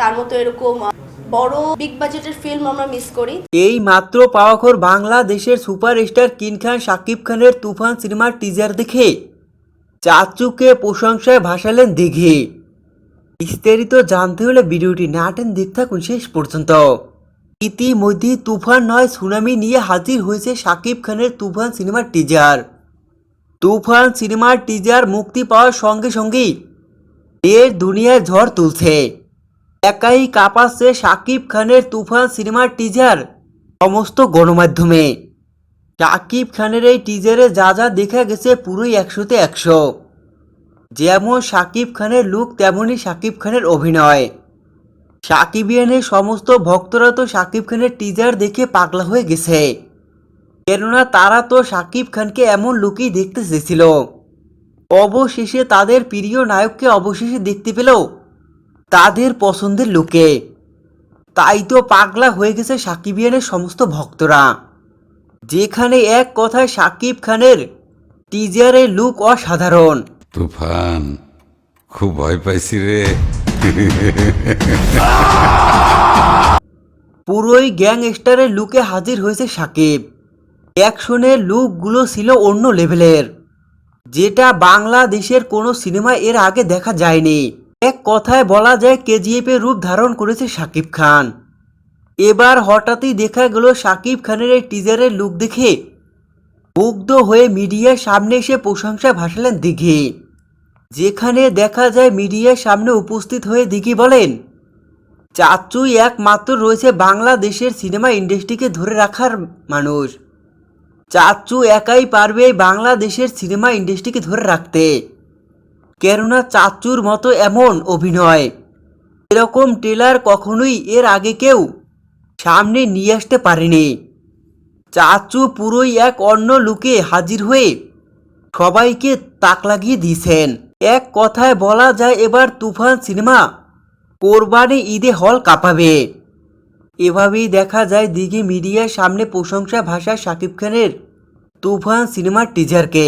তার মতো এরকম বড় বিগ বাজেটের ফিল্ম আমরা মিস করি। এই মাত্র পাওয়াখর বাংলাদেশের সুপারস্টার কিন খান, শাকিব খানের তুফান সিনেমার টিজার দেখে। চাচুকে প্রশংসায় ভাসালেন দিঘি। বিস্তারিত জানতে হলে ভিডিওটি না টেন দেখতে থাকুন শেষ পর্যন্ত। ইতিমধ্যে তুফান নয়, সুনামি নিয়ে হাজির হয়েছে শাকিব খানের তুফান সিনেমার টিজার তুফান সিনেমার টিজার মুক্তি পাওয়ার সঙ্গে সঙ্গেই এর দুনিয়ায় ঝড় তুলছে। একাই কাঁপাচ্ছে শাকিব খানের তুফান সিনেমার টিজার সমস্ত গণমাধ্যমে। শাকিব খানের এই টিজারে যা যা দেখা গেছে পুরোই একশোতে একশো। যেমন শাকিব খানের লুক তেমনই শাকিব খানের অভিনয়। সাকিবিয়ানের সমস্ত ভক্তরা তো শাকিব খানের টিজার দেখে পাগলা হয়ে গেছে। কেননা তারা তো শাকিব খানকে এমন লুকই দেখতে চেয়েছিল। অবশেষে তাদের প্রিয় নায়ককে অবশেষে দেখতে পেল তাদের পছন্দের লোকে। তাই তো পাগলা হয়ে গেছে সাকিব সাকিবিয়ানের সমস্ত ভক্তরা। যেখানে এক কথায় সাকিব খানের টিজারের লুক অসাধারণ। তুফান খুব ভয় পাইছি রে। পুরোই গ্যাংস্টারের লুকে হাজির হয়েছে সাকিব। অ্যাকশনের লুকগুলো ছিল অন্য লেভেলের যেটা বাংলাদেশের কোনো সিনেমায় এর আগে দেখা যায়নি। এক কথায় বলা যায় কেজিএফ এর রূপ ধারণ করেছে সাকিব খান। এবার হঠাৎই দেখা গেল সাকিব খানের এই টিজারের লুক দেখে মুগ্ধ হয়ে মিডিয়ার সামনে এসে প্রশংসা ভাসালেন দিঘি। যেখানে দেখা যায় মিডিয়ার সামনে উপস্থিত হয়ে দিঘি বলেন, চাচুই একমাত্র রয়েছে বাংলাদেশের সিনেমা ইন্ডাস্ট্রিকে ধরে রাখার মানুষ। চাচু একাই পারবে বাংলাদেশের সিনেমা ইন্ডাস্ট্রিকে ধরে রাখতে। কেননা চাচুর মতো এমন অভিনয়। এরকম টেলার কখনোই এর আগে কেউ সামনে নিয়ে আসতে পারেনি। চাচু পুরোই এক অন্য লুকে হাজির হয়ে সবাইকে তাক লাগিয়ে দিয়েছেন। এক কথায় বলা যায় এবার তুফান সিনেমা কোরবানি ঈদে হল কাঁপাবে। এভাবেই দেখা যায় দিঘি মিডিয়ার সামনে প্রশংসা ভাষায় শাকিব খানের তুফান সিনেমার টিজারকে